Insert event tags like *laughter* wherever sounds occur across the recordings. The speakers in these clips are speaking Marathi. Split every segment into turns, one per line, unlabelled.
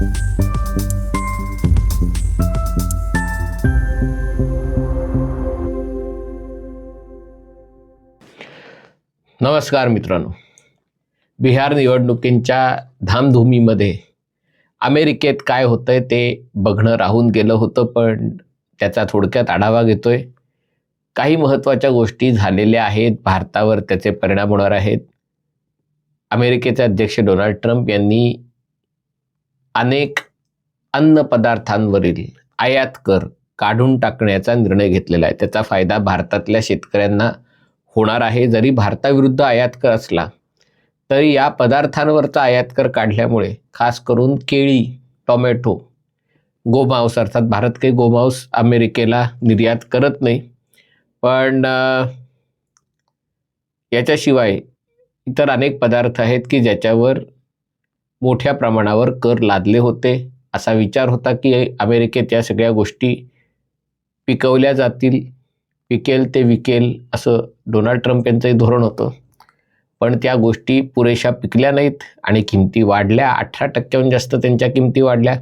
नमस्कार मित्रांनो. बिहार निवडणुकींच्या धामधुमीमध्ये अमेरिकेत काय होतंय ते बघणं राहून गेलं होतं पण त्याचा थोडक्यात आढावा घेतोय. काही महत्त्वाच्या गोष्टी झालेल्या आहेत भारतावर त्याचे परिणाम होणार आहेत. अमेरिकेचे अध्यक्ष डोनाल्ड ट्रम्प यांनी अनेक अन्न पदार्थांवरील आयात कर काढून टाकण्याचा निर्णय घेतलेला आहे. त्याचा फायदा भारतातल्या शेतकऱ्यांना होणार आहे. जरी भारताविरुद्ध आयात कर असला तरी या पदार्थांवरचा आयात कर काढल्यामुळे खास करून केळी टोमॅटो गोमांस अर्थात भारत काही गोमांस अमेरिकेला निर्यात करत नाही पण याच्याशिवाय इतर अनेक पदार्थ आहेत की ज्याच्यावर मोठ्या प्रमाणावर कर लादले होते. असा विचार होता की अमेरिकेत या सगळ्या गोष्टी पिकवल्या जातील पिकेल ते विकेल असं डोनाल्ड ट्रम्प यांचंही धोरण होतं. पण त्या गोष्टी पुरेशा पिकल्या नाहीत आणि किमती वाढल्या. अठरा टक्क्याहून जास्त त्यांच्या किमती वाढल्या.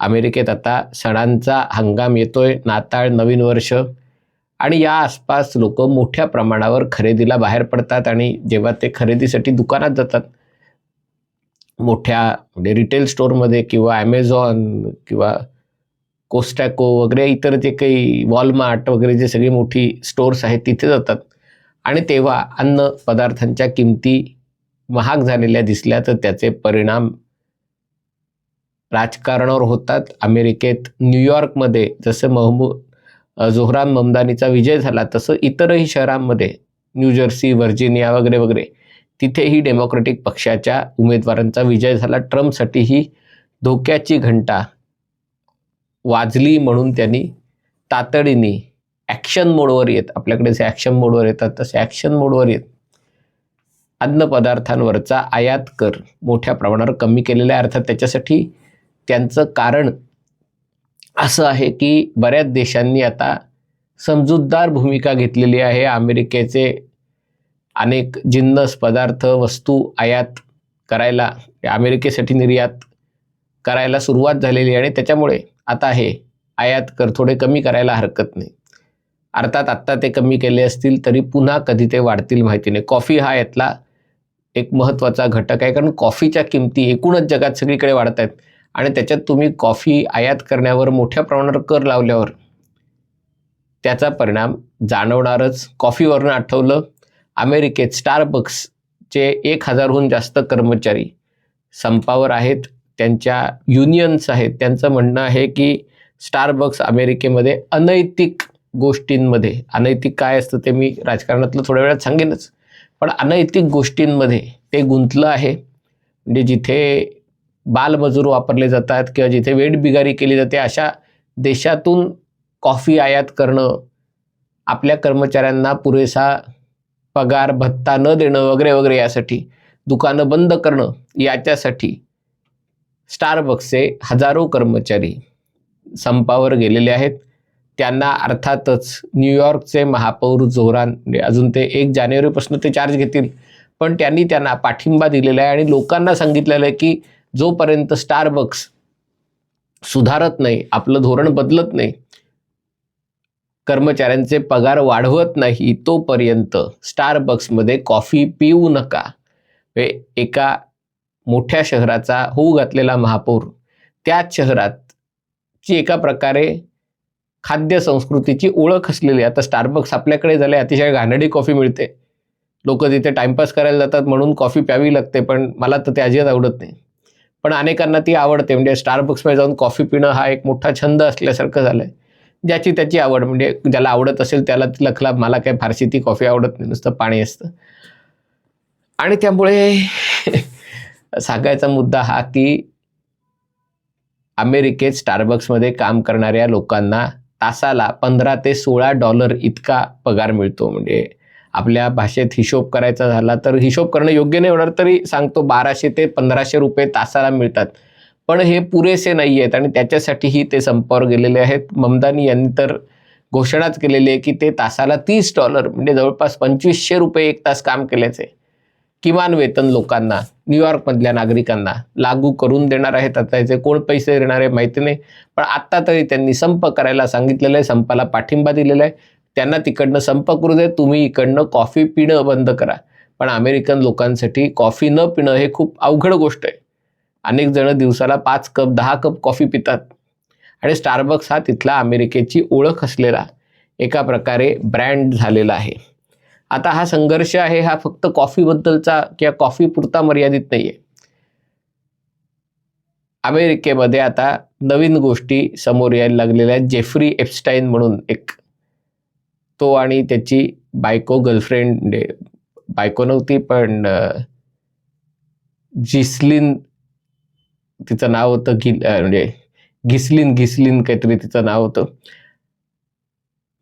अमेरिकेत आता सणांचा हंगाम येतोय नाताळ नवीन वर्ष. आणि या आसपास लोक मोठ्या प्रमाणावर खरेदीला बाहेर पडतात आणि जेव्हा ते खरेदीसाठी दुकानात जातात मोठ्या म्हणजे रिटेल स्टोअरमध्ये किंवा ॲमेझॉन किंवा कोस्टॅको वगैरे इतर जे काही वॉलमार्ट वगैरे जे सगळी मोठी स्टोर्स आहेत तिथे जातात. आणि तेव्हा अन्न पदार्थांच्या किमती महाग झालेल्या दिसल्या तर त्याचे परिणाम राजकारणावर होतात. अमेरिकेत न्यूयॉर्कमध्ये जसं महमूद जोहरान ममदानीचा विजय झाला तसं इतरही शहरांमध्ये न्यूजर्सी व्हर्जिनिया वगैरे वगैरे तिथेही डेमोक्रेटिक पक्षाच्या उमेदवारांचा विजय झाला. ट्रम्पसाठी ही धोक्याची घंटा वाजली म्हणून त्यांनी तातडीने ॲक्शन मोडवर येत आपल्याकडे जे ॲक्शन मोडवर येतात तसे ॲक्शन मोडवर येत अन्नपदार्थांवरचा आयात कर मोठ्या प्रमाणावर कमी केलेला आहे. अर्थात त्याच्यासाठी त्यांचं कारण असं आहे की बऱ्याच देशांनी आता समजूतदार भूमिका घेतलेली आहे. अमेरिकेचे अनेक जिन्नस पदार्थ वस्तू आयात करायला अमेरिकेसाठी निर्यात करायला सुरुवात झालेली आणि त्याच्यामुळे आता हे आयात कर थोडे कमी करायला हरकत नाही. अर्थात आत्ता ते कमी केले असतील तरी पुन्हा कधी ते वाढतील माहिती नाही. कॉफी हा यातला एक महत्त्वाचा घटक आहे कारण कॉफीच्या किमती एकूणच जगात सगळीकडे वाढत आहेत आणि त्याच्यात तुम्ही कॉफी आयात करण्यावर मोठ्या प्रमाणावर कर लावल्यावर त्याचा परिणाम जाणवणारच. कॉफीवरनं आठवलं अमेरिकेत स्टारबक्सचे एक हजारहून जास्त कर्मचारी संपावर आहेत. त्यांच्या युनियन्स आहेत. त्यांचं म्हणणं आहे की स्टारबक्स अमेरिकेमध्ये अनैतिक गोष्टींमध्ये अनैतिक काय असतं ते मी राजकारणातलं थोड्या वेळात सांगेनच पण अनैतिक गोष्टींमध्ये ते गुंतलं आहे. म्हणजे जिथे बालमजूर वापरले जातात किंवा जिथे वेठबिगारी केली जाते अशा देशातून कॉफी आयात करणं आपल्या कर्मचाऱ्यांना पुरेसा पगार भत्ता न देणं वगैरे वगैरे यासाठी दुकानं बंद करणं याच्यासाठी स्टारबक्सचे हजारो कर्मचारी संपावर गेलेले आहेत. त्यांना अर्थातच न्यूयॉर्कचे महापौर जोरान अजून ते एक जानेवारीपासून ते चार्ज घेतील. पण त्यांनी त्यांना पाठिंबा दिलेला आहे आणि लोकांना सांगितलेलं आहे की जोपर्यंत स्टारबक्स सुधारत नाही आपलं धोरण बदलत नाही कर्मचाऱ्यांचे पगार वाढवत नाही तोपर्यंत स्टारबक्समध्ये कॉफी पिऊ नका. हे एका मोठ्या शहराचा होऊ घातलेला महापौर. त्याच शहरात ची एका प्रकारे खाद्य संस्कृतीची ओळख असलेली आता स्टारबक्स आपल्याकडे झाले अतिशय घाणडी कॉफी मिळते. लोक तिथे टाइमपास करायला जातात म्हणून कॉफी प्यावी लागते पण मला तर ते अजिबात आवडत नाही. पण अनेकांना ती आवडते म्हणजे स्टारबक्समध्ये जाऊन कॉफी पिणं हा एक मोठा छंद असल्यासारखं झालं आहे ज्याची त्याची आवड म्हणजे ज्याला आवडत असेल त्याला लखला मला काय फारशी ती कॉफी आवडत नाही नुसतं पाणी असतं. आणि त्यामुळे *laughs* सांगायचा मुद्दा हा की अमेरिकेत स्टारबक्समध्ये काम करणाऱ्या लोकांना तासाला पंधरा ते सोळा डॉलर इतका पगार मिळतो. म्हणजे आपल्या भाषेत हिशोब करायचा झाला तर हिशोब करणं योग्य नाही होणार तरी सांगतो बाराशे ते पंधराशे रुपये तासाला मिळतात. पण हे पुरेसे नाही आहेत आणि त्याच्यासाठीही ते संपावर गेलेले आहेत. ममदानी यांनी तर घोषणाच केलेली आहे की ते तासाला तीस डॉलर म्हणजे जवळपास पंचवीसशे रुपये एक तास काम केल्याचे किमान वेतन लोकांना न्यूयॉर्कमधल्या नागरिकांना लागू करून देणार आहेत. आता याचे कोण पैसे देणार आहे माहिती नाही पण आत्ता तरी त्यांनी संप करायला सांगितलेलं आहे संपाला पाठिंबा दिलेला आहे. त्यांना तिकडनं संप करू दे तुम्ही इकडनं कॉफी पिणं बंद करा. पण अमेरिकन लोकांसाठी कॉफी न पिणं हे खूप अवघड गोष्ट आहे. अनेक जण दिवसाला पाच कप दहा कप कॉफी पितात. आणि स्टारबक्स हा तिथला अमेरिकेची ओळख असलेला एका प्रकारे ब्रँड झालेला आहे. आता हा संघर्ष आहे हा फक्त कॉफीबद्दलचा किंवा कॉफी पुरता मर्यादित नाही आहे अमेरिकेमध्ये आता नवीन गोष्टी समोर यायला लागलेल्या आहेत जेफ्री एप्स्टाईन म्हणून एक. तो आणि त्याची बायको गर्लफ्रेंड बायको नव्हती पण जिस्लिन तिचं नाव होतं गिल म्हणजे घिसलिन घिसलिन काहीतरी तिचं नाव होतं.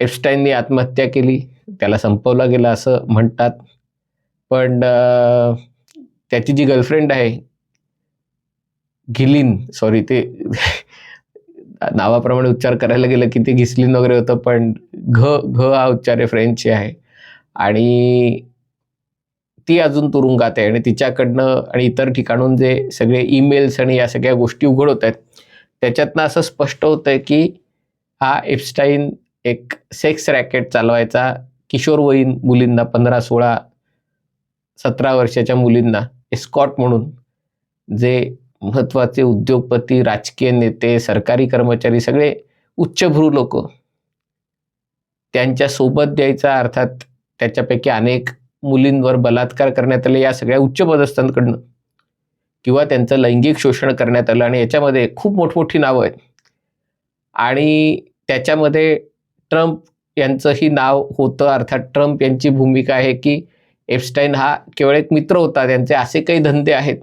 एप्स्टाईननी आत्महत्या केली. त्याला संपवला गेला असं म्हणतात. पण त्याची जी गर्लफ्रेंड आहे गिलिन सॉरी ते *laughs* नावाप्रमाणे उच्चार करायला गेलं की ते घिसलीन वगैरे होतं पण घ घ हा उच्चार आहे फ्रेंचचे आहे. आणि ती अजून तुरुंगात आहे आणि तिच्याकडनं आणि इतर ठिकाणून जे सगळे ईमेल्स आणि या सगळ्या गोष्टी उघड होत आहेत त्याच्यातनं असं स्पष्ट होतं आहे की हा एप्स्टाईन एक सेक्स रॅकेट चालवायचा किशोरवयीन मुलींना पंधरा सोळा सतरा वर्षाच्या मुलींना एस्कॉट म्हणून जे महत्त्वाचे उद्योगपती राजकीय नेते सरकारी कर्मचारी सगळे उच्चभ्रू लोक त्यांच्यासोबत द्यायचा अर्थात त्याच्यापैकी अनेक मुलींवर बलात्कार करण्यात आले या सगळ्या उच्च पदस्थांकडनं. किंवा त्यांचं लैंगिक शोषण करण्यात आलं आणि याच्यामध्ये खूप मोठमोठी नावं आहेत. आणि त्याच्यामध्ये ट्रम्प यांचंही नाव होतं अर्थात ट्रम्प यांची भूमिका आहे की एप्स्टाईन हा केवळ एक मित्र होता त्यांचे असे काही धंदे आहेत.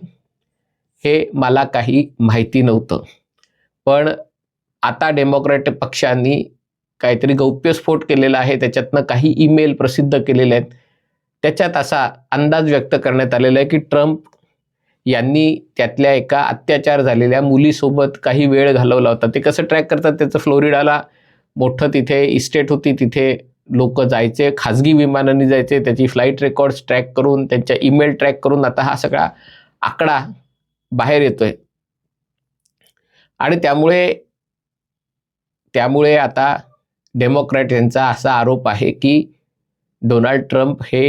हे मला काही माहिती नव्हतं. पण आता डेमोक्रॅट पक्षांनी काहीतरी गौप्यस्फोट केलेला आहे त्याच्यातनं काही ईमेल प्रसिद्ध केलेले आहेत. त्याच्यात असा अंदाज व्यक्त करण्यात आलेला आहे की ट्रम्प यांनी त्यातल्या एका अत्याचार झालेल्या मुलीसोबत काही वेळ घालवला होता. ते कसं ट्रॅक करतात? त्याचं फ्लोरिडाला मोठं तिथे इस्टेट होती. तिथे लोक जायचे खाजगी विमानांनी जायचे. त्याची फ्लाईट रेकॉर्ड्स ट्रॅक करून त्यांच्या ईमेल ट्रॅक करून आता हा सगळा आकडा बाहेर येतोय. आणि त्यामुळे त्यामुळे आता डेमोक्रॅट यांचा असा आरोप आहे की डोनाल्ड ट्रम्प हे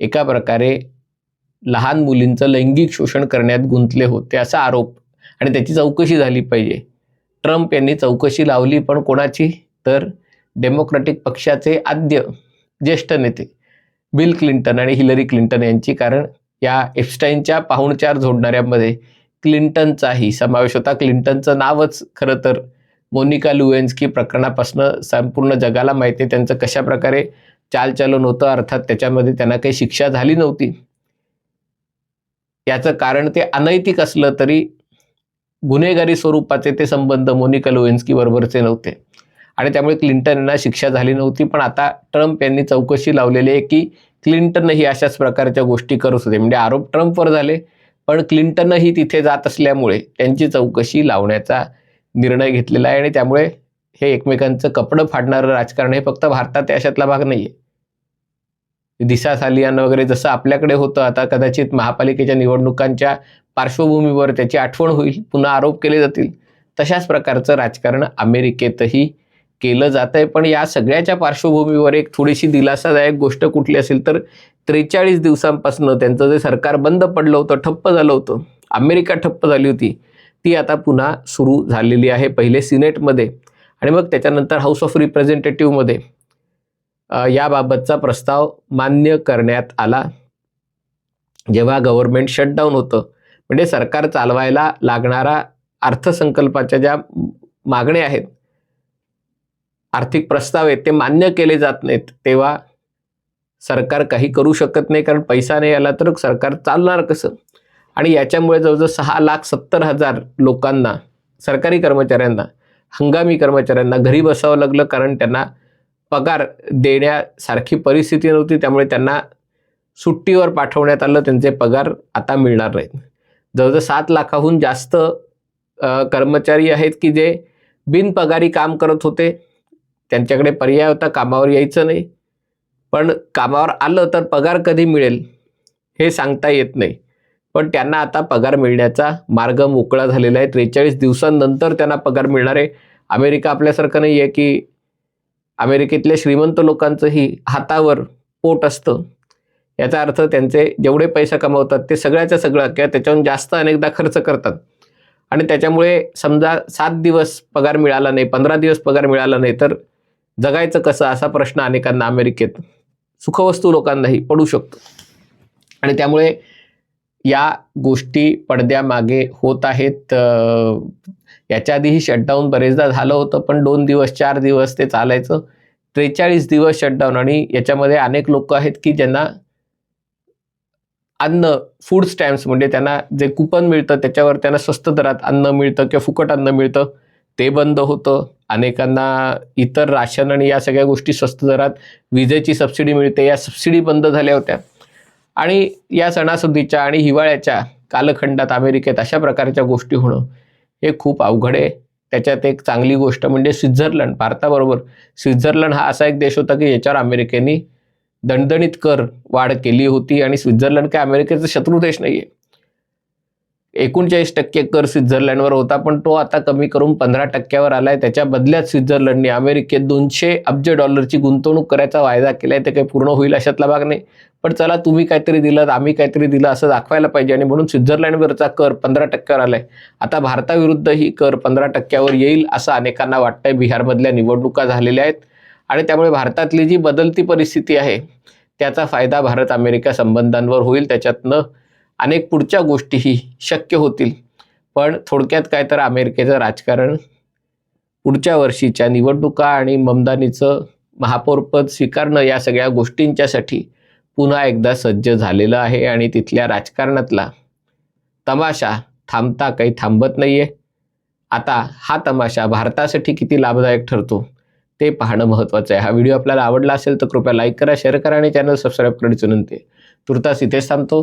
एका प्रकारे लहान मुलींचं लैंगिक शोषण करण्यात गुंतले होते असा आरोप. आणि त्याची चौकशी झाली पाहिजे. ट्रम्प यांनी चौकशी लावली पण कोणाची? तर डेमोक्रॅटिक पक्षाचे आद्य ज्येष्ठ नेते बिल क्लिंटन आणि हिलरी क्लिंटन यांची कारण या एप्स्टाईनच्या पाहुणचार जोडणाऱ्यामध्ये क्लिंटनचाही समावेश होता. क्लिंटनचं नावच खरं तर मोनिका लुएन्स्की प्रकरणापासून संपूर्ण जगाला माहिती आहे. त्यांचं कशा प्रकारे चालचलन होतं? अर्थात त्याच्यामध्ये त्यांना काही शिक्षा झाली नव्हती. याचं कारण ते अनैतिक असलं तरी गुन्हेगारी स्वरूपाचे ते संबंध मोनिका लुएन्स्की बरोबरचे नव्हते. आणि त्यामुळे क्लिंटन यांना शिक्षा झाली नव्हती. पण आता ट्रम्प यांनी चौकशी लावलेली आहे की क्लिंटनही अशाच प्रकारच्या गोष्टी करत होते. म्हणजे आरोप ट्रम्पवर झाले पण क्लिंटनही तिथे जात असल्यामुळे त्यांची चौकशी लावण्याचा निर्णय घेतलेला आहे आणि त्यामुळे हे एकमेकांचं कपडं फाडणारं राजकारण हे फक्त भारतात अशातला भाग नाही आहे दिशा सालियान वगैरे जसं आपल्याकडे होतं आता कदाचित महापालिकेच्या निवडणुकांच्या पार्श्वभूमीवर त्याची आठवण होईल पुन्हा आरोप केले जातील. तशाच प्रकारचं राजकारण अमेरिकेतही केलं जात आहे पण या सगळ्याच्या पार्श्वभूमीवर एक थोडीशी दिलासादायक गोष्ट कुठली असेल तर त्रेचाळीस दिवसांपासून त्यांचं जे सरकार बंद पडलं होतं ठप्प झालं होतं. अमेरिका ठप्प झाली होती. ती आता पुन्हा सुरू झालेली आहे पहिले सिनेटमध्ये आणि मग त्याच्यानंतर हाऊस ऑफ रिप्रेझेंटेटिव्हमध्ये याबाबतचा प्रस्ताव मान्य करण्यात आला. जेव्हा गव्हर्नमेंट शटडाऊन होतं म्हणजे सरकार चालवायला लागणारा अर्थसंकल्पाच्या ज्या मागण्या आहेत आर्थिक प्रस्ताव आहेत ते मान्य केले जात नाहीत तेव्हा सरकार काही करू शकत नाही कारण पैसा नाही आला तर सरकार चालणार कसं? आणि याच्यामुळे जवळजवळ सहा लाख सत्तर हजार लोकांना सरकारी कर्मचाऱ्यांना हंगामी कर्मचाऱ्यांना घरी बसावं लागलं कारण त्यांना पगार देण्यासारखी परिस्थिती नव्हती. त्यामुळे त्यांना सुट्टीवर पाठवण्यात आलं. त्यांचे पगार आता मिळणार नाहीत. जवळजवळ सात लाखाहून जास्त कर्मचारी आहेत की जे बिनपगारी काम करत होते. त्यांच्याकडे पर्याय होता कामावर यायचं नाही. पण कामावर आलं तर पगार कधी मिळेल हे सांगता येत नाही. पण त्यांना आता पगार मिळण्याचा मार्ग मोकळा झालेला आहे. त्रेचाळीस दिवसांनंतर त्यांना पगार मिळणार आहे. अमेरिका आपल्यासारखं नाही आहे की अमेरिकेतल्या श्रीमंत लोकांचंही हातावर पोट असतं. याचा अर्थ त्यांचे जेवढे पैसे कमावतात ते सगळ्याच्या सगळं किंवा त्याच्याहून जास्त अनेकदा खर्च करतात. आणि त्याच्यामुळे समजा सात दिवस पगार मिळाला नाही पंधरा दिवस पगार मिळाला नाही तर जगायचं कसं? असा प्रश्न अनेकांना अमेरिकेत सुखवस्तू लोकांनाही पडू शकतो. आणि त्यामुळे या गोष्टी पडद्यामागे होत आहेत. याच्या आधीही शटडाऊन बरेचदा झालं होतं पण दोन दिवस चार दिवस ते चालायचं. त्रेचाळीस दिवस शटडाऊन आणि याच्यामध्ये अनेक लोक आहेत की ज्यांना अन्न फूड स्टॅम्प्स म्हणजे त्यांना जे कुपन मिळतं त्याच्यावर त्यांना स्वस्त दरात अन्न मिळतं किंवा फुकट अन्न मिळतं ते बंद होतं. अनेकांना इतर राशन आणि या सगळ्या गोष्टी स्वस्त दरात विजेची सबसिडी मिळते. या सबसिडी बंद झाल्या होत्या. आणि या सणासुदीच्या आणि हिवाळ्याच्या कालखंडात अमेरिकेत अशा प्रकारच्या गोष्टी होणं हे खूप अवघड आहे. त्याच्यात एक चांगली गोष्ट म्हणजे स्वित्झर्लंड भारताबरोबर स्वित्झर्लंड हा असा एक देश होता की याच्यावर अमेरिकेने दणदणीत कर वाढ केली होती आणि स्वित्झर्लंड काय अमेरिकेचा शत्रू देश नाही आहे एकोणचाळीस टक्के कर स्वित्झर्लंडवर होता पण तो आता कमी करून पंधरा टक्क्यावर आलाय. त्याच्या बदल्यात स्वित्झर्लंडने अमेरिकेत दोनशे अब्ज डॉलरची गुंतवणूक करायचा वायदा केलाय. ते काही पूर्ण होईल अशातला भाग नाही. पण चला तुम्ही काहीतरी दिलं आम्ही काहीतरी दिलं असं दाखवायला पाहिजे. आणि म्हणून स्वित्झर्लंडवरचा कर पंधरा टक्क्यावर आलाय. आता भारताविरुद्ध ही कर पंधरा टक्क्यावर येईल असं अनेकांना वाटतंय. बिहारमधल्या निवडणुका झालेल्या आहेत. आणि त्यामुळे भारतातली जी बदलती परिस्थिती आहे त्याचा फायदा भारत अमेरिका संबंधांवर होईल. त्याच्यातनं अनेक पुढच्या गोष्टीही शक्य होतील. पण थोडक्यात काय तर अमेरिकेचं राजकारण पुढच्या वर्षीच्या निवडणुका आणि ममदानीचं महापौरपद स्वीकारणं या सगळ्या गोष्टींच्यासाठी पुन्हा एकदा सज्ज झालेलं आहे आणि तिथल्या राजकारणातला तमाशा थांबता काही थांबत नाही आहे आता हा तमाशा भारतासाठी किती लाभदायक ठरतो ते पाहणं महत्त्वाचं आहे. हा व्हिडिओ आपल्याला आवडला असेल तर कृपया लाईक करा शेअर करा आणि चॅनल सबस्क्राईब करण्याची विनंती तुर्तास इथेच थांबतो.